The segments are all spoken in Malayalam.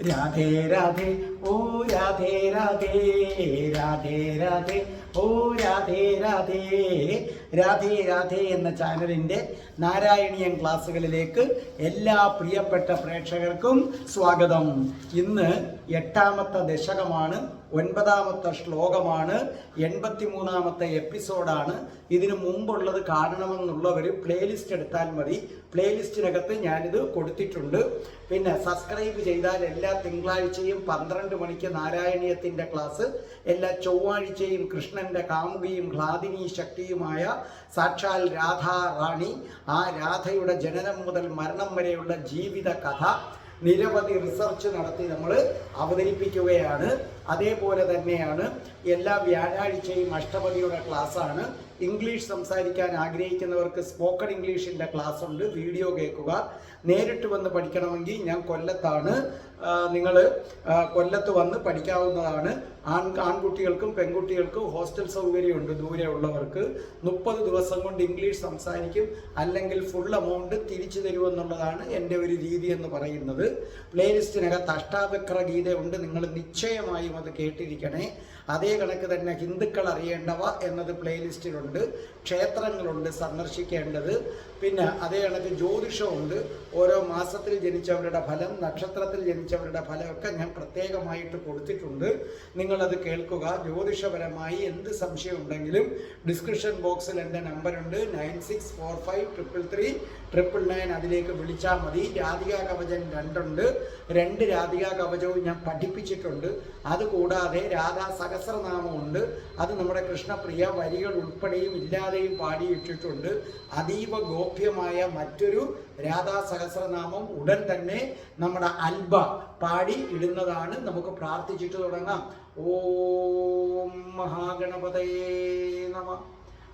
രാധേ രാധേ ഓ രാധേ രാധേ രാധേ രാധേ ഓ രാധേ രാധേ. രാധേ രാധേ എന്ന ചാനലിന്റെ നാരായണീയൻ ക്ലാസ്സുകളിലേക്ക് എല്ലാ പ്രിയപ്പെട്ട പ്രേക്ഷകർക്കും സ്വാഗതം. ഇന്ന് എട്ടാമത്തെ ദശകമാണ് ഒൻപതാമത്തെ ശ്ലോകമാണ് എൺപത്തി മൂന്നാമത്തെ എപ്പിസോഡാണ്. ഇതിനു മുമ്പുള്ളത് കാണണമെന്നുള്ളവർ പ്ലേലിസ്റ്റ് എടുത്താൽ മതി. പ്ലേലിസ്റ്റിനകത്ത് ഞാനിത് കൊടുത്തിട്ടുണ്ട്. പിന്നെ സബ്സ്ക്രൈബ് ചെയ്താൽ എല്ലാ തിങ്കളാഴ്ചയും പന്ത്രണ്ട് മണിക്ക് നാരായണീയത്തിന്റെ ക്ലാസ് എല്ലാ ചൊവ്വാഴ്ചയും കൃഷ്ണന്റെ കാമുകിയും ഹ്ലാദിനി ശക്തിയുമായ സാക്ഷാൽ രാധാ റാണി ആ രാധയുടെ ജനനം മുതൽ മരണം വരെയുള്ള ജീവിത കഥ നിരവധി റിസർച്ച് നടത്തി നമ്മൾ അവതരിപ്പിക്കുകയാണ്. അതേപോലെ തന്നെയാണ് എല്ലാ വ്യാഴാഴ്ചയും അഷ്ടപതിയുടെ ക്ലാസ്സാണ്. ഇംഗ്ലീഷ് സംസാരിക്കാൻ ആഗ്രഹിക്കുന്നവർക്ക് സ്പോക്കൺ ഇംഗ്ലീഷിന്റെ ക്ലാസ് ഉണ്ട് വീഡിയോ കേൾക്കുക. നേരിട്ട് വന്ന് പഠിക്കണമെങ്കിൽ ഞാൻ കൊല്ലത്താണ്. നിങ്ങൾ കൊല്ലത്ത് വന്ന് പഠിക്കാവുന്നതാണ്. ആൺ ആൺകുട്ടികൾക്കും പെൺകുട്ടികൾക്കും ഹോസ്റ്റൽ സൗകര്യമുണ്ട് ദൂരെ ഉള്ളവർക്ക്. മുപ്പത് ദിവസം കൊണ്ട് ഇംഗ്ലീഷ് സംസാരിക്കും. അല്ലെങ്കിൽ ഫുൾ എമൗണ്ട് തിരിച്ചു തരുമെന്നുള്ളതാണ് എന്റെ ഒരു രീതി എന്ന് പറയുന്നത്. പ്ലേലിസ്റ്റിനകത്ത് അഷ്ടാവക്ര ഗീതയുണ്ട് നിങ്ങൾ നിശ്ചയമായും അത് കേട്ടിരിക്കണേ. അതേ കണക്ക് തന്നെ ഹിന്ദുക്കൾ അറിയേണ്ടവ എന്നത് പ്ലേലിസ്റ്റിലുണ്ട്. ക്ഷേത്രങ്ങളുണ്ട് സന്ദർശിക്കേണ്ടത്. പിന്നെ അതേ കണക്ക് ജ്യോതിഷമുണ്ട് ഓരോ മാസത്തിൽ ജനിച്ചവരുടെ ഫലം നക്ഷത്രത്തിൽ ജനിച്ചവരുടെ ഫലമൊക്കെ ഞാൻ പ്രത്യേകമായിട്ട് കൊടുത്തിട്ടുണ്ട്. നിങ്ങളത് കേൾക്കുക. ജ്യോതിഷപരമായി എന്ത് സംശയം ഉണ്ടെങ്കിലും ഡിസ്ക്രിപ്ഷൻ ബോക്സിൽ എന്റെ നമ്പറുണ്ട്. Nine six four five triple three triple nine അതിലേക്ക് വിളിച്ചാൽ മതി. രാധികാ കവചം രണ്ടുണ്ട്. രണ്ട് രാധികാ കവചവും ഞാൻ പഠിപ്പിച്ചിട്ടുണ്ട്. അതുകൂടാതെ രാധാ സഹസ്രനാമമുണ്ട് അത് നമ്മുടെ കൃഷ്ണപ്രിയ വരികൾ ഉൾപ്പെടെയും ഇല്ലാതെയും പാടിയിട്ടിട്ടുണ്ട്. അതീവ ഗോപ്യമായ മറ്റൊരു രാധാ സഹസ്രനാമം ഉടൻ തന്നെ നമ്മുടെ അൽബ പാടി ഇടുന്നതാണ്. നമുക്ക് പ്രാർത്ഥിച്ചിട്ട് തുടങ്ങാം. ഓം മഹാഗണപതയേ നമ.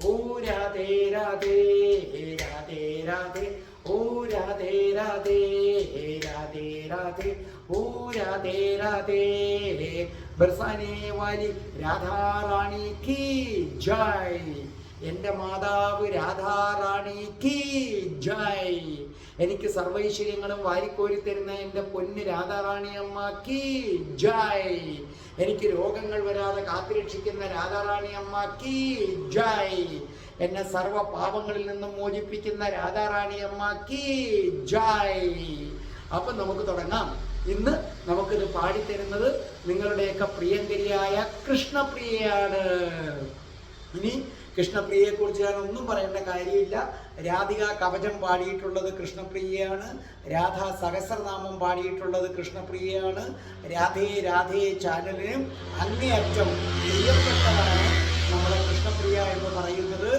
ഓ രാധേ രാധേ രാധേ രാധേ ഓ രാധേ രാധേ രാധേ രാധേ ഓ രാധേ രാധേ ബർസാനെ വാലി രാധാറാണി കി ജയ് എന്റെ മാതാവ് രാധാറാണി കി ജയ്. എനിക്ക് സർവൈശ്വര്യങ്ങളും വാരിക്കോരി തരുന്ന എന്റെ പൊന്ന് രാധാറാണി അമ്മ കി ജയ്. എനിക്ക് രോഗങ്ങൾ വരാതെ കാത്തുരക്ഷിക്കുന്ന രാധാറാണി അമ്മ കി ജയ്. എന്നെ സർവ പാപങ്ങളിൽ നിന്നും മോചിപ്പിക്കുന്ന രാധാറാണി അമ്മ കി ജയ്. അപ്പം നമുക്ക് തുടങ്ങാം. ഇന്ന് നമുക്കിത് പാടിത്തരുന്നത് നിങ്ങളുടെയൊക്കെ പ്രിയങ്കരിയായ കൃഷ്ണപ്രിയയാണ്. ഇനി കൃഷ്ണപ്രിയയെ കുറിച്ച് ഞാൻ ഒന്നും പറയേണ്ട കാര്യമില്ല. രാധിക കവചം പാടിയിട്ടുള്ളത് കൃഷ്ണപ്രിയയാണ്. രാധ സഹസ്രനാമം പാടിയിട്ടുള്ളത് കൃഷ്ണപ്രിയയാണ്. രാധേ രാധേ ചാനലിനും അങ്ങേയറ്റം പ്രിയപ്പെട്ടതാണ് നമ്മുടെ കൃഷ്ണപ്രിയ എന്ന് പറയുന്നത്.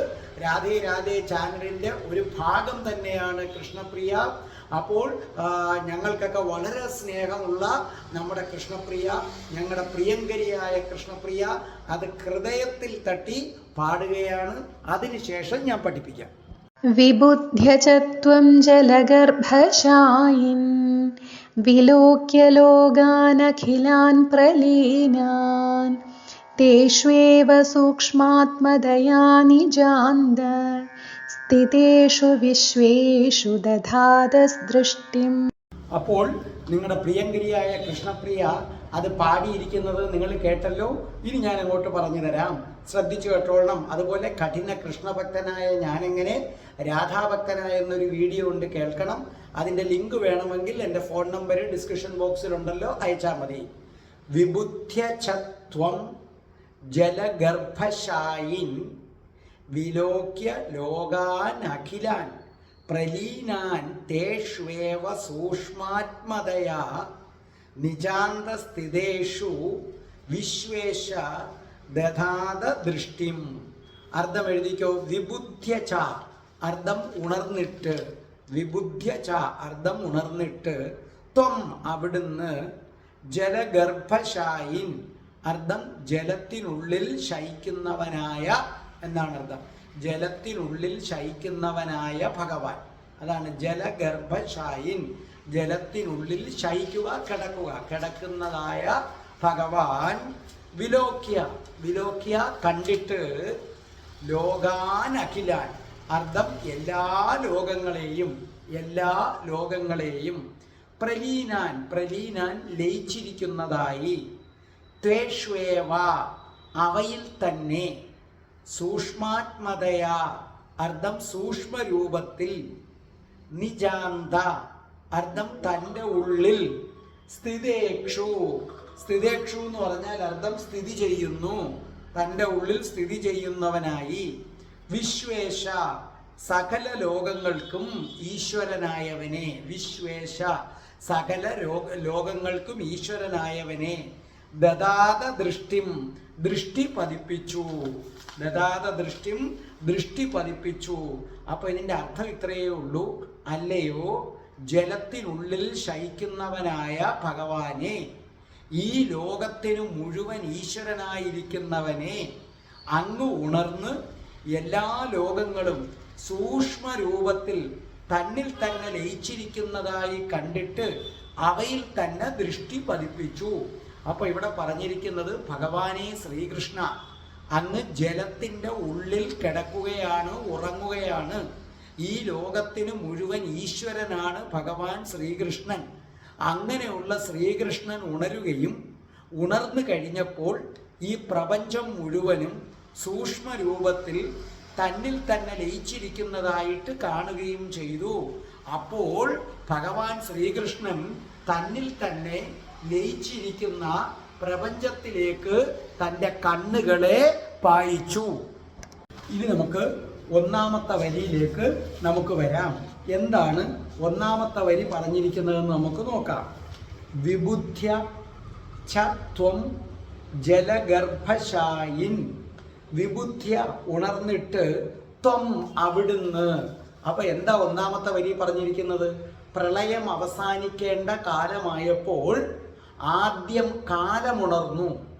രാധേ രാധേ ചാനലിന്റെ ഒരു ഭാഗം തന്നെയാണ് കൃഷ്ണപ്രിയ. അപ്പോൾ ഞങ്ങൾക്കൊക്കെ വളരെ സ്നേഹമുള്ള നമ്മുടെ കൃഷ്ണപ്രിയ ഞങ്ങളുടെ പ്രിയങ്കരിയായ കൃഷ്ണപ്രിയ അത് ഹൃദയത്തിൽ തട്ടി പാടുകയാണ്. അതിനുശേഷം ഞാൻ പഠിപ്പിക്കാം. വിബുദ്ധ്യചത്വം ജലഗർഭശായിൻ വിലോക്യ ലോകാനഖിലാൻ പ്രലീനാൻ തേഷ്വേവ സൂക്ഷ്മാത്മദയാ നിജാന്ത സ്ഥിതേഷു വിശ്വേഷു ദധാതസ്ദൃഷ്ടിം. അപ്പോൾ നിങ്ങളുടെ പ്രിയങ്കരിയായ കൃഷ്ണപ്രിയ അത് പാടിയിരിക്കുന്നത് നിങ്ങൾ കേട്ടല്ലോ. ഇനി ഞാൻ അങ്ങോട്ട് പറഞ്ഞു തരാം. ശ്രദ്ധിച്ചു കേട്ടോളണം. അതുപോലെ കഠിന കൃഷ്ണഭക്തനായ ഞാനെങ്ങനെ രാധാഭക്തനായ എന്നൊരു വീഡിയോ ഉണ്ട് കേൾക്കണം. അതിന്റെ ലിങ്ക് വേണമെങ്കിൽ എന്റെ ഫോൺ നമ്പർ ഡിസ്ക്രിപ്ഷൻ ബോക്സിലുണ്ടല്ലോ. അയച്ചാൽ മതി. വിബുദ്ധ്യചത്വം ജലഗർഭശായിൻ വിലോക്യ ലോകാൻ അഖിലാൻ പ്രലീനാൻ തേഷ്വേവ സൂക്ഷ്മാത്മതയാ നിജാന്തസ്ഥിതേഷു വിശ്വേശ ദധാത ദൃഷ്ടിം അർത്ഥം എഴുതിക്കോ? വിബുദ്ധ്യ ച. അർത്ഥം ഉണർന്നിട്ട്. വിബുദ്ധ്യ ച. അർത്ഥം ഉണർന്നിട്ട്. ത്വം അവിടുന്ന് ജലഗർഭശായിൻ. അർത്ഥം ജലത്തിനുള്ളിൽ ശയിക്കുന്നവനായ എന്നാണ് അർത്ഥം. ജലത്തിനുള്ളിൽ ശയിക്കുന്നവനായ ഭഗവാൻ. അതാണ് ജലഗർഭശായിൻ. ജലത്തിനുള്ളിൽ ശയിക്കുക കിടക്കുക. കിടക്കുന്നതായ ഭഗവാൻ വിലോക്യ. വിലോക്യ കണ്ടിട്ട് ലോകാൻ അഖിലാൻ അർത്ഥം എല്ലാ ലോകങ്ങളെയും എല്ലാ ലോകങ്ങളെയും പ്രലീനാൻ പ്രലീനാൻ ലയിച്ചിരിക്കുന്നതായി. ത്വേഷ്വേവ അവയിൽ തന്നെ സൂക്ഷ്മാത്മതയാ. അർത്ഥം സൂക്ഷ്മരൂപത്തിൽ നിജാന്ത. അർത്ഥം തന്റെ ഉള്ളിൽ സ്ഥിതേക്ഷു. സ്ഥിതേക്ഷു എന്ന് പറഞ്ഞാൽ അർത്ഥം സ്ഥിതി ചെയ്യുന്നു. തന്റെ ഉള്ളിൽ സ്ഥിതി ചെയ്യുന്നവനായി. വിശ്വേഷ സകല ലോകങ്ങൾക്കും ഈശ്വരനായവനെ. വിശ്വേഷ സകല ലോക ലോകങ്ങൾക്കും ഈശ്വരനായവനെ. ദദാത ദൃഷ്ടിം ദൃഷ്ടി പതിപ്പിച്ചു. ദദാത ദൃഷ്ടിം ദൃഷ്ടി പതിപ്പിച്ചു. അപ്പൊ ഇതിന്റെ അർത്ഥം ഇത്രയേ ഉള്ളൂ. അല്ലയോ? ജലത്തിനുള്ളിൽ ശയിക്കുന്നവനായ ഭഗവാനെ ഈ ലോകത്തിനു മുഴുവൻ ഈശ്വരനായിരിക്കുന്നവനെ അങ്ങ് ഉണർന്ന് എല്ലാ ലോകങ്ങളും സൂക്ഷ്മ രൂപത്തിൽ തന്നിൽ തന്നെ ലയിച്ചിരിക്കുന്നതായി കണ്ടിട്ട് അവയിൽ തന്നെ ദൃഷ്ടി പതിപ്പിച്ചു. അപ്പൊ ഇവിടെ പറഞ്ഞിരിക്കുന്നത് ഭഗവാനെ ശ്രീകൃഷ്ണ അങ്ങ് ജലത്തിന്റെ ഉള്ളിൽ കിടക്കുകയാണ് ഉറങ്ങുകയാണ്. ഈ ലോകത്തിന് മുഴുവൻ ഈശ്വരനാണ് ഭഗവാൻ ശ്രീകൃഷ്ണൻ. അങ്ങനെയുള്ള ശ്രീകൃഷ്ണൻ ഉണരുകയും ഉണർന്നു കഴിഞ്ഞപ്പോൾ ഈ പ്രപഞ്ചം മുഴുവനും സൂക്ഷ്മ രൂപത്തിൽ തന്നിൽ തന്നെ ലയിച്ചിരിക്കുന്നതായിട്ട് കാണുകയും ചെയ്തു. അപ്പോൾ ഭഗവാൻ ശ്രീകൃഷ്ണൻ തന്നിൽ തന്നെ ലയിച്ചിരിക്കുന്ന പ്രപഞ്ചത്തിലേക്ക് തന്റെ കണ്ണുകളെ പായിച്ചു. ഇനി നമുക്ക് ഒന്നാമത്തെ വരിയിലേക്ക് നമുക്ക് വരാം. എന്താണ് ഒന്നാമത്തെ വരി പറഞ്ഞിരിക്കുന്നതെന്ന് നമുക്ക് നോക്കാം. വിബുദ്ധ്യ ഛത്വം ത്വം ജലഗർഭശായിൻ. വിബുദ്ധ്യ ഉണർന്നിട്ട് ത്വം അവിടുന്ന്. അപ്പോൾ എന്താ ഒന്നാമത്തെ വരി പറഞ്ഞിരിക്കുന്നത്? പ്രളയം അവസാനിക്കേണ്ട കാലമായപ്പോൾ ആദ്യം കാലമുണർന്നു.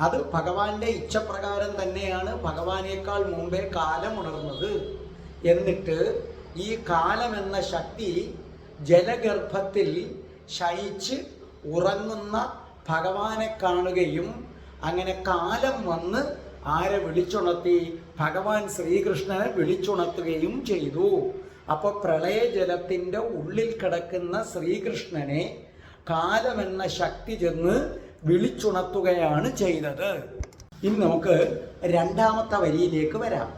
അത് ഭഗവാന്റെ ഇച്ഛപ്രകാരം തന്നെയാണ് ഭഗവാനേക്കാൾ മുമ്പേ കാലമുണർന്നത്. എന്നിട്ട് ഈ കാലമെന്ന ശക്തി ജലഗർഭത്തിൽ ശയിച്ച് ഉറങ്ങുന്ന ഭഗവാനെ കാണുകയും അങ്ങനെ കാലം വന്ന് ആരെ വിളിച്ചുണർത്തി? ഭഗവാൻ ശ്രീകൃഷ്ണനെ വിളിച്ചുണർത്തുകയും ചെയ്തു. അപ്പോൾ പ്രളയജലത്തിന്റെ ഉള്ളിൽ കിടക്കുന്ന ശ്രീകൃഷ്ണനെ കാലമെന്ന ശക്തി ചെന്ന് വിളിച്ചുണർത്തുകയാണ് ചെയ്തത്. ഇനി നമുക്ക് രണ്ടാമത്തെ വരിയിലേക്ക് വരാം.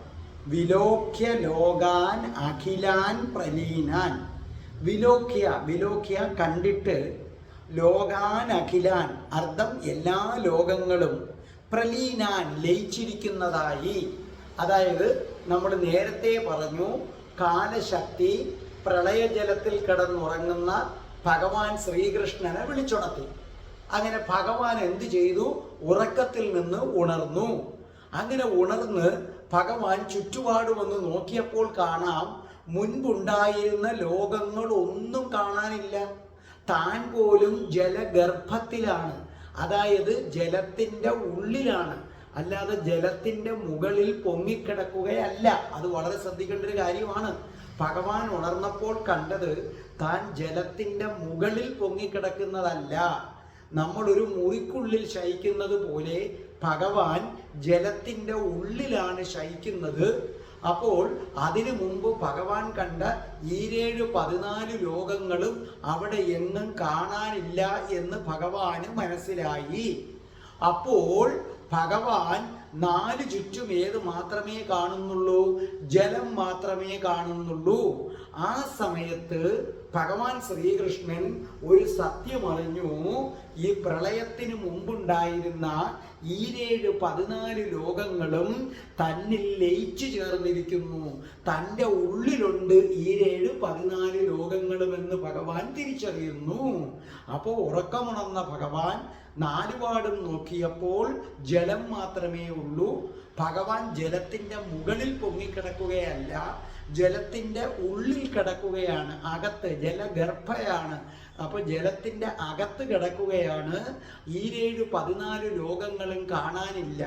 വിലോക്യ ലോകാൻ അഖിലാൻ പ്രലീനാൻ. വിലോക്യ വിലോക്യ കണ്ടിട്ട് ലോകാൻ അഖിലാൻ അർത്ഥം എല്ലാ ലോകങ്ങളും പ്രലീനാൻ ലയിച്ചിരിക്കുന്നതായി. അതായത് നമ്മൾ നേരത്തെ പറഞ്ഞു കാലശക്തി പ്രളയജലത്തിൽ കിടന്നുറങ്ങുന്ന ഭഗവാൻ ശ്രീകൃഷ്ണനെ വിളിച്ചുണർത്തി. അങ്ങനെ ഭഗവാൻ എന്തു ചെയ്തു? ഉറക്കത്തിൽ നിന്ന് ഉണർന്നു. അങ്ങനെ ഉണർന്ന് ഭഗവാൻ ചുറ്റുപാട് വന്ന് നോക്കിയപ്പോൾ കാണാം മുൻപുണ്ടായിരുന്ന ലോകങ്ങൾ ഒന്നും കാണാനില്ല. താൻ പോലും ജലഗർഭത്തിലാണ്. അതായത് ജലത്തിന്റെ ഉള്ളിലാണ്. അല്ലാതെ ജലത്തിന്റെ മുകളിൽ പൊങ്ങിക്കിടക്കുകയല്ല. അത് വളരെ ശ്രദ്ധിക്കേണ്ട ഒരു കാര്യമാണ്. ഭഗവാൻ ഉണർന്നപ്പോൾ കണ്ടത് താൻ ജലത്തിന്റെ മുകളിൽ പൊങ്ങിക്കിടക്കുന്നതല്ല. നമ്മൾ ഒരു മുറിക്കുള്ളിൽ ശയിക്കുന്നത് പോലെ ഭഗവാൻ ജലത്തിന്റെ ഉള്ളിലാണ് ശയിക്കുന്നത്. അപ്പോൾ അതിനു മുമ്പ് ഭഗവാൻ കണ്ട ഈരേഴ് പതിനാല് ലോകങ്ങളും അവിടെ എങ്ങും കാണാനില്ല എന്ന് ഭഗവാന് മനസ്സിലായി. അപ്പോൾ ഭഗവാൻ നാല് ചുറ്റും ഏത് മാത്രമേ കാണുന്നുള്ളൂ? ജലം മാത്രമേ കാണുന്നുള്ളൂ. ആ സമയത്ത് ഭഗവാൻ ശ്രീകൃഷ്ണൻ ഒരു സത്യം അറിഞ്ഞു ഈ പ്രളയത്തിന് മുമ്പുണ്ടായിരുന്ന ഈരേഴ് പതിനാല് ലോകങ്ങളും തന്നിൽ ലയിച്ചു ചേർന്നിരിക്കുന്നു. തന്റെ ഉള്ളിലുണ്ട് ഈരേഴ് പതിനാല് ലോകങ്ങളും എന്ന് ഭഗവാൻ തിരിച്ചറിയുന്നു. അപ്പോൾ ഉറക്കമുണർന്ന ഭഗവാൻ നാലുപാടും നോക്കിയപ്പോൾ ജലം മാത്രമേ ഉള്ളൂ. ഭഗവാൻ ജലത്തിന്റെ മുകളിൽ പൊങ്ങിക്കിടക്കുകയല്ല ജലത്തിന്റെ ഉള്ളിൽ കിടക്കുകയാണ്. അകത്ത് ജലഗർഭയാണ്. അപ്പോൾ ജലത്തിന്റെ അകത്ത് കിടക്കുകയാണ്. ഈരേഴ് പതിനാല് ലോകങ്ങളും കാണാനില്ല.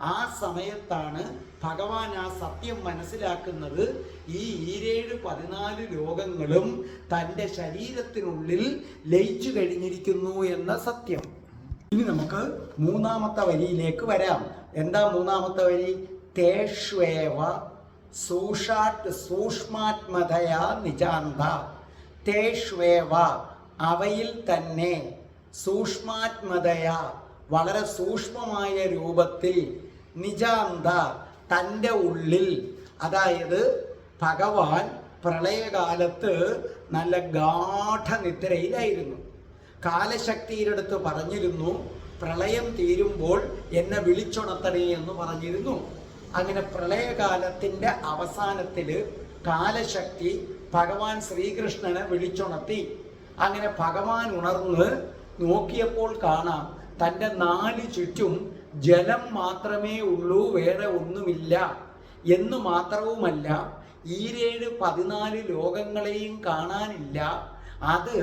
ആ സമയത്താണ് ഭഗവാൻ ആ സത്യം മനസ്സിലാക്കുന്നത്. ഈ ഈരേഴ് പതിനാല് ലോകങ്ങളും തന്റെ ശരീരത്തിനുള്ളിൽ ലയിച്ചു കഴിഞ്ഞിരിക്കുന്നു എന്ന സത്യം. ഇനി നമുക്ക് മൂന്നാമത്തെ വരിയിലേക്ക് വരാം. എന്താ മൂന്നാമത്തെ വരി? തേഷ്വേവ സൂഷാത് സൂക്ഷ്മാത്മതയാ നിജാന്ത. തേഷ്വേവ അവയിൽ തന്നെ സൂക്ഷ്മാത്മതയ വളരെ സൂക്ഷ്മമായ രൂപത്തിൽ നിജാന്ത തന്റെ ഉള്ളിൽ. അതായത് ഭഗവാൻ പ്രളയകാലത്ത് നല്ല ഗാഠനിദ്രയിലായിരുന്നു കാലശക്തിയുടെ അടുത്ത് പറഞ്ഞിരുന്നു പ്രളയം തീരുമ്പോൾ എന്നെ വിളിച്ചുണർത്തണേ എന്ന് പറഞ്ഞിരുന്നു. അങ്ങനെ പ്രളയകാലത്തിന്റെ അവസാനത്തിൽ കാലശക്തി ഭഗവാൻ ശ്രീകൃഷ്ണനെ വിളിച്ചുണർത്തി. അങ്ങനെ ഭഗവാൻ ഉണർന്ന് നോക്കിയപ്പോൾ കാണാം തന്റെ നാല് ചുറ്റും ജലം മാത്രമേ ഉള്ളൂ വേറെ ഒന്നുമില്ല. എന്ന് മാത്രവുമല്ല ഈരേഴ് പതിനാല് ലോകങ്ങളെയും കാണാനില്ല. അത്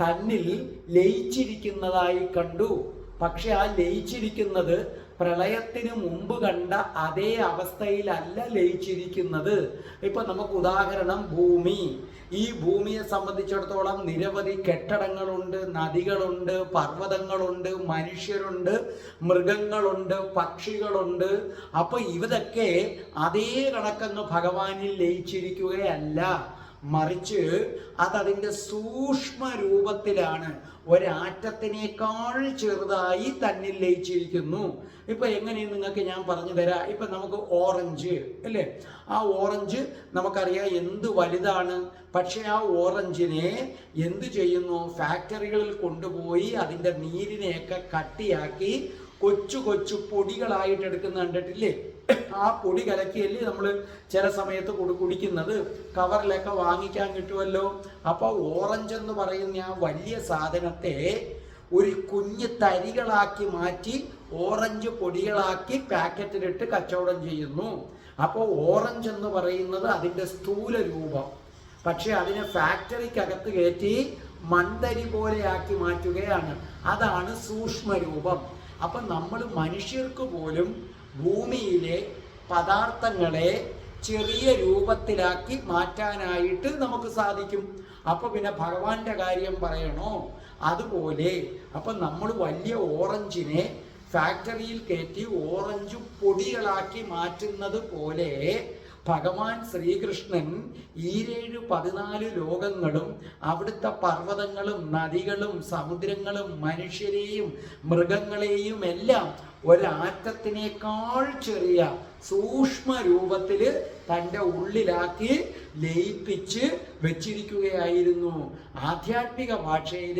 തന്നിൽ ലയിച്ചിരിക്കുന്നതായി കണ്ടു. പക്ഷെ ആ ലയിച്ചിരിക്കുന്നത് പ്രളയത്തിന് മുമ്പ് കണ്ട അതേ അവസ്ഥയിലല്ല ലയിച്ചിരിക്കുന്നത്. ഇപ്പൊ നമുക്ക് ഉദാഹരണം ഭൂമി. ഈ ഭൂമിയെ സംബന്ധിച്ചിടത്തോളം നിരവധി കെട്ടിടങ്ങളുണ്ട് നദികളുണ്ട് പർവതങ്ങളുണ്ട് മനുഷ്യരുണ്ട് മൃഗങ്ങളുണ്ട് പക്ഷികളുണ്ട്. അപ്പൊ ഇവതൊക്കെ അതേ കണക്കങ്ങ് ഭഗവാനിൽ ലയിച്ചിരിക്കുകയല്ല. മറിച്ച് അതതിന്റെ സൂക്ഷ്മ രൂപത്തിലാണ് ഒരാറ്റത്തിനേക്കാൾ ചെറുതായി തന്നിൽ ലയിച്ചിരിക്കുന്നു. ഇപ്പൊ എങ്ങനെയും നിങ്ങൾക്ക് ഞാൻ പറഞ്ഞു തരാം. ഇപ്പൊ നമുക്ക് ഓറഞ്ച് അല്ലേ? ആ ഓറഞ്ച് നമുക്കറിയാം എന്ത് വലുതാണ്. പക്ഷേ ആ ഓറഞ്ചിനെ എന്ത് ചെയ്യുന്നു? ഫാക്ടറികളിൽ കൊണ്ടുപോയി അതിന്റെ നീരിനെയൊക്കെ കട്ടിയാക്കി കൊച്ചു കൊച്ചു പൊടികളായിട്ട് എടുക്കുന്ന കണ്ടിട്ടില്ലേ? ആ പൊടി കലക്കിയല്ലേ നമ്മൾ ചില സമയത്ത് കുടി കുടിക്കുന്നത്? കവറിലൊക്കെ വാങ്ങിക്കാൻ കിട്ടുമല്ലോ അപ്പോൾ ഓറഞ്ച് എന്ന് പറയുന്ന ആ വലിയ സാധനത്തെ ഒരു കുഞ്ഞ് തരികളാക്കി മാറ്റി ഓറഞ്ച് പൊടികളാക്കി പാക്കറ്റിലിട്ട് കച്ചവടം ചെയ്യുന്നു. അപ്പോൾ ഓറഞ്ച് എന്ന് പറയുന്നത് അതിന്റെ സ്ഥൂല രൂപം. പക്ഷേ അതിനെ ഫാക്ടറിക്കകത്ത് കയറ്റി മൺതരി പോലെയാക്കി മാറ്റുകയാണ്. അതാണ് സൂക്ഷ്മരൂപം അപ്പം നമ്മൾ മനുഷ്യർക്ക് പോലും ഭൂമിയിലെ പദാർത്ഥങ്ങളെ ചെറിയ രൂപത്തിലാക്കി മാറ്റാനായിട്ട് നമുക്ക് സാധിക്കും. അപ്പൊ പിന്നെ ഭഗവാന്റെ കാര്യം പറയണോ? അതുപോലെ അപ്പം നമ്മൾ വലിയ ഓറഞ്ചിനെ ഫാക്ടറിയിൽ കയറ്റി ഓറഞ്ച് പൊടികളാക്കി മാറ്റുന്നത് പോലെ ഭഗവാൻ ശ്രീകൃഷ്ണൻ ഈരേഴ് പതിനാല് ലോകങ്ങളും അവിടുത്തെ പർവതങ്ങളും നദികളും സമുദ്രങ്ങളും മനുഷ്യരെയും മൃഗങ്ങളെയും എല്ലാം ഒരാറ്റത്തിനേക്കാൾ ചെറിയ സൂക്ഷ്മ രൂപത്തിൽ തന്റെ ഉള്ളിലാക്കി ലയിപ്പിച്ച് വെച്ചിരിക്കുകയായിരുന്നു. ആധ്യാത്മിക ഭാഷയിൽ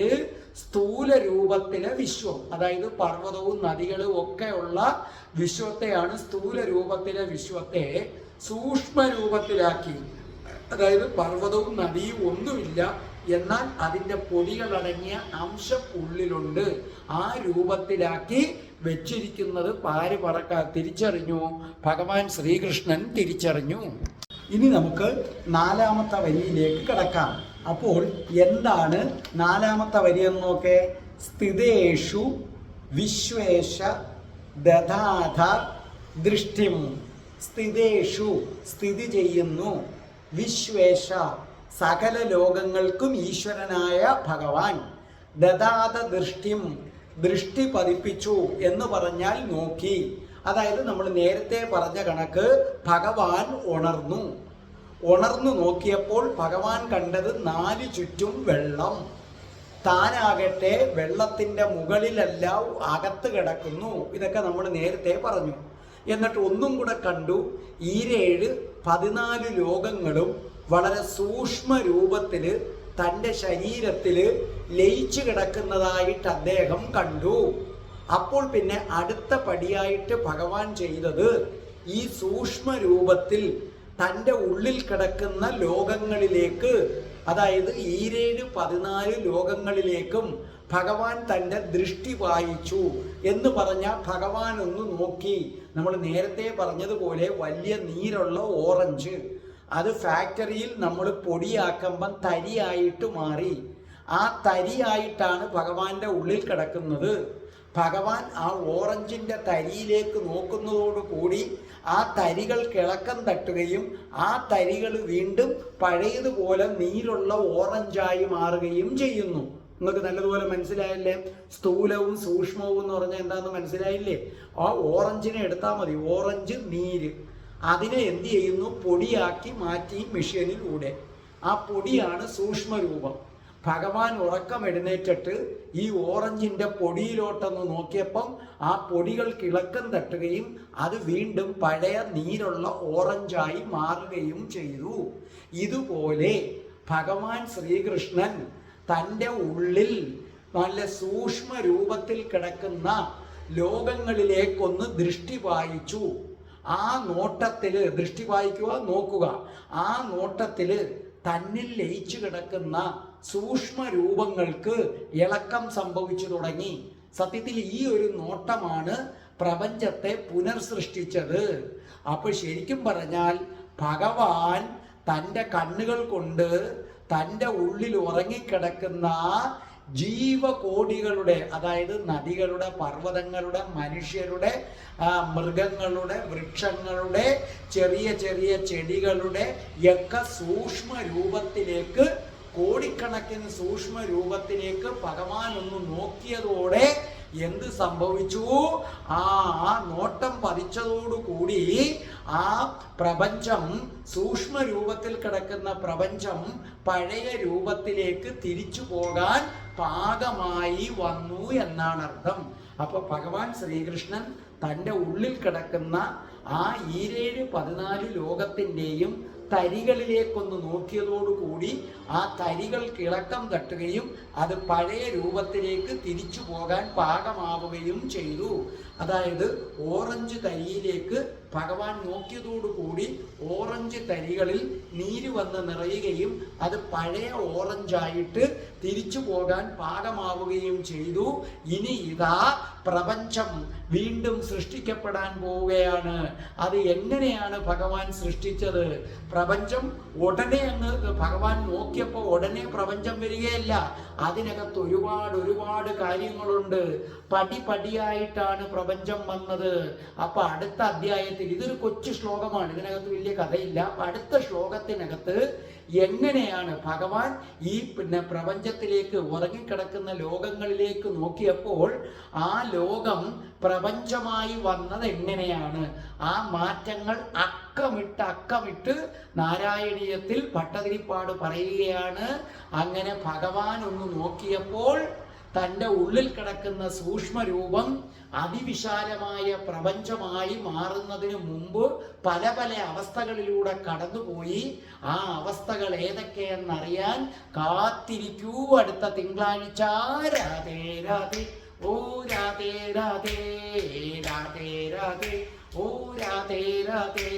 സ്ഥൂല രൂപത്തിലെ വിശ്വം അതായത് പർവതവും നദികളും ഒക്കെയുള്ള വിശ്വത്തെയാണ് സ്ഥൂല രൂപത്തിലെ വിശ്വത്തെ സൂക്ഷ്മ രൂപത്തിലാക്കി അതായത് പർവതവും നദിയും ഒന്നുമില്ല. എന്നാൽ അതിന്റെ പൊടികളടങ്ങിയ അംശം ഉള്ളിലുണ്ട്. ആ രൂപത്തിലാക്കി വെച്ചിരിക്കുന്നത് പാര് പറക്ക? തിരിച്ചറിഞ്ഞു. ഭഗവാൻ ശ്രീകൃഷ്ണൻ തിരിച്ചറിഞ്ഞു. ഇനി നമുക്ക് നാലാമത്തെ വരിയിലേക്ക് കിടക്കാം. അപ്പോൾ എന്താണ് നാലാമത്തെ വരി എന്ന് നോക്കേ? സ്ഥിതേഷു വിശ്വേഷ ദധാധ ദൃഷ്ടിം. സ്ഥിതേഷു സ്ഥിതി ചെയ്യുന്നു. വിശ്വേഷ സകല ലോകങ്ങൾക്കും ഈശ്വരനായ ഭഗവാൻ. ദദാത ദൃഷ്ടിം ദൃഷ്ടി പതിപ്പിച്ചു എന്ന് പറഞ്ഞാൽ നോക്കി. അതായത് നമ്മൾ നേരത്തെ പറഞ്ഞ കണക്ക് ഭഗവാൻ ഉണർന്നു. ഉണർന്നു നോക്കിയപ്പോൾ ഭഗവാൻ കണ്ടത് നാല് ചുറ്റും വെള്ളം. താനാകട്ടെ വെള്ളത്തിന്റെ മുകളിലല്ല അകത്ത് കിടക്കുന്നു. ഇതൊക്കെ നമ്മൾ നേരത്തെ പറഞ്ഞു. എന്നിട്ട് ഒന്നും കൂടെ കണ്ടു ഈരേഴ് പതിനാല് ലോകങ്ങളും വളരെ സൂക്ഷ്മ രൂപത്തിൽ തന്റെ ശരീരത്തിൽ ലയിച്ചു കിടക്കുന്നതായിട്ട് അദ്ദേഹം കണ്ടു. അപ്പോൾ പിന്നെ അടുത്ത പടിയായിട്ട് ഭഗവാൻ ചെയ്തത് ഈ സൂക്ഷ്മ രൂപത്തിൽ തന്റെ ഉള്ളിൽ കിടക്കുന്ന ലോകങ്ങളിലേക്ക് അതായത് ഈരേഴ് പതിനാല് ലോകങ്ങളിലേക്കും ഭഗവാൻ തന്റെ ദൃഷ്ടി വായിച്ചു എന്ന് പറഞ്ഞ ഭഗവാൻ ഒന്ന് നോക്കി. നമ്മൾ നേരത്തെ പറഞ്ഞതുപോലെ വലിയ നീരുള്ള ഓറഞ്ച്. അത് ഫാക്ടറിയിൽ നമ്മൾ പൊടിയാക്കുമ്പം തരിയായിട്ട് മാറി. ആ തരിയായിട്ടാണ് ഭഗവാന്റെ ഉള്ളിൽ കിടക്കുന്നത്. ഭഗവാൻ ആ ഓറഞ്ചിന്റെ തരിയിലേക്ക് നോക്കുന്നതോടുകൂടി ആ തരികൾ കിളക്കം തട്ടുകയും ആ തരികൾ വീണ്ടും പഴയതുപോലെ നീരുള്ള ഓറഞ്ചായി മാറുകയും ചെയ്യുന്നു. നിങ്ങൾക്ക് നല്ലതുപോലെ മനസ്സിലായില്ലേ? സ്ഥൂലവും സൂക്ഷ്മവും എന്ന് പറഞ്ഞാൽ എന്താണെന്ന് മനസ്സിലായില്ലേ? ആ ഓറഞ്ചിനെ എടുത്താൽ മതി. ഓറഞ്ച് നീര്. അതിനെ എന്ത് ചെയ്യുന്നു? പൊടിയാക്കി മാറ്റി മെഷീനിലൂടെ. ആ പൊടിയാണ് സൂക്ഷ്മരൂപം. ഭഗവാൻ ഉറക്കം എഴുന്നേറ്റിട്ട് ഈ ഓറഞ്ചിന്റെ പൊടിയിലോട്ടൊന്ന് നോക്കിയപ്പം ആ പൊടികൾ കിളക്കം തട്ടുകയും അത് വീണ്ടും പഴയ നീരുള്ള ഓറഞ്ചായി മാറുകയും ചെയ്തു. ഇതുപോലെ ഭഗവാൻ ശ്രീകൃഷ്ണൻ തന്റെ ഉള്ളിൽ നല്ല സൂക്ഷ്മ രൂപത്തിൽ കിടക്കുന്ന ലോകങ്ങളിലേക്കൊന്ന് ദൃഷ്ടി വായിച്ചു. ആ നോട്ടത്തിൽ ദൃഷ്ടി വായിക്കുക നോക്കുക. ആ നോട്ടത്തിൽ തന്നിൽ ലയിച്ചു കിടക്കുന്ന സൂക്ഷ്മ രൂപങ്ങൾക്ക് ഇളക്കം സംഭവിച്ചു തുടങ്ങി. സത്യത്തിൽ ഈ ഒരു നോട്ടമാണ് പ്രപഞ്ചത്തെ പുനർസൃഷ്ടിച്ചത്. അപ്പോൾ ശരിക്കും പറഞ്ഞാൽ ഭഗവാൻ തന്റെ കണ്ണുകൾ കൊണ്ട് തന്റെ ഉള്ളിൽ ഉറങ്ങിക്കിടക്കുന്ന ജീവകോടികളുടെ അതായത് നദികളുടെ പർവതങ്ങളുടെ മനുഷ്യരുടെ മൃഗങ്ങളുടെ വൃക്ഷങ്ങളുടെ ചെറിയ ചെറിയ ചെടികളുടെ ഒക്കെ സൂക്ഷ്മ രൂപത്തിലേക്ക് കോടിക്കണക്കിന് സൂക്ഷ്മ രൂപത്തിലേക്ക് ഭഗവാൻ ഒന്ന് നോക്കിയതോടെ എന്ത് സംഭവിച്ചു? ആ നോട്ടം പതിച്ചതോടുകൂടി ആ പ്രപഞ്ചം സൂക്ഷ്മ രൂപത്തിൽ കിടക്കുന്ന പ്രപഞ്ചം പഴയ രൂപത്തിലേക്ക് തിരിച്ചു പോകാൻ പാകമായി വന്നു എന്നാണ് അർത്ഥം അപ്പൊ ഭഗവാൻ ശ്രീകൃഷ്ണൻ തന്റെ ഉള്ളിൽ കിടക്കുന്ന ആ ഈരേഴ് പതിനാല് ലോകത്തിന്റെയും തരികളിലേക്കൊന്ന് നോക്കിയതോടുകൂടി ആ തരികൾ കിളക്കം തട്ടുകയും അത് പഴയ രൂപത്തിലേക്ക് തിരിച്ചു പോകാൻ പാകമാവുകയും ചെയ്തു. അതായത് ഓറഞ്ച് തരിയിലേക്ക് ഭഗവാൻ നോക്കിയതോടുകൂടി ഓറഞ്ച് തരികളിൽ നീര് വന്ന് നിറയുകയും അത് പഴയ ഓറഞ്ചായിട്ട് തിരിച്ചു പോകാൻ പാകമാവുകയും ചെയ്തു. ഇനി ഇതാ പ്രപഞ്ചം വീണ്ടും സൃഷ്ടിക്കപ്പെടാൻ പോവുകയാണ്. അത് എങ്ങനെയാണ് ഭഗവാൻ സൃഷ്ടിച്ചത്? പ്രപഞ്ചം ഉടനെ അങ്ങ് ഭഗവാൻ നോക്കിയപ്പോൾ ഉടനെ പ്രപഞ്ചം വരികയല്ല. അതിനകത്ത് ഒരുപാട് ഒരുപാട് കാര്യങ്ങളുണ്ട്. പടി പടിയായിട്ടാണ് പ്രപഞ്ചം വന്നത്. അപ്പൊ അടുത്ത അധ്യായത്തിൽ ഇതൊരു കൊച്ചു ശ്ലോകമാണ്. ഇതിനകത്ത് വലിയ കഥയില്ല. അപ്പൊ അടുത്ത ശ്ലോകത്തിനകത്ത് എങ്ങനെയാണ് ഭഗവാൻ ഈ പിന്നെ പ്രപഞ്ചത്തിലേക്ക് ഉറങ്ങിക്കിടക്കുന്ന ലോകങ്ങളിലേക്ക് നോക്കിയപ്പോൾ ആ ലോകം പ്രപഞ്ചമായി വന്നത് എങ്ങനെയാണ്? ആ മാറ്റങ്ങൾ അക്കമിട്ട് അക്കമിട്ട് നാരായണീയത്തിൽ ഭട്ടതിരിപ്പാട് പറയുകയാണ്. അങ്ങനെ ഭഗവാൻ ഒന്ന് നോക്കിയപ്പോൾ തന്റെ ഉള്ളിൽ കിടക്കുന്ന സൂക്ഷ്മരൂപം അതിവിശാലമായ പ്രപഞ്ചമായി മാറുന്നതിന് മുമ്പ് പല പല അവസ്ഥകളിലൂടെ കടന്നുപോയി ആ അവസ്ഥകൾ ഏതൊക്കെയെന്നറിയാൻ കാത്തിരിക്കൂ അടുത്ത തിങ്കളാഴ്ച രാധേ രാധേ ഓ രാധേ രാധേ രാധേ രാധേ ഓ രാധേ രാധേ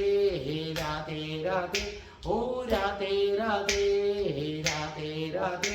രാധേ രാധേ ഓ രാധേ രാധേ രാധേ രാധേ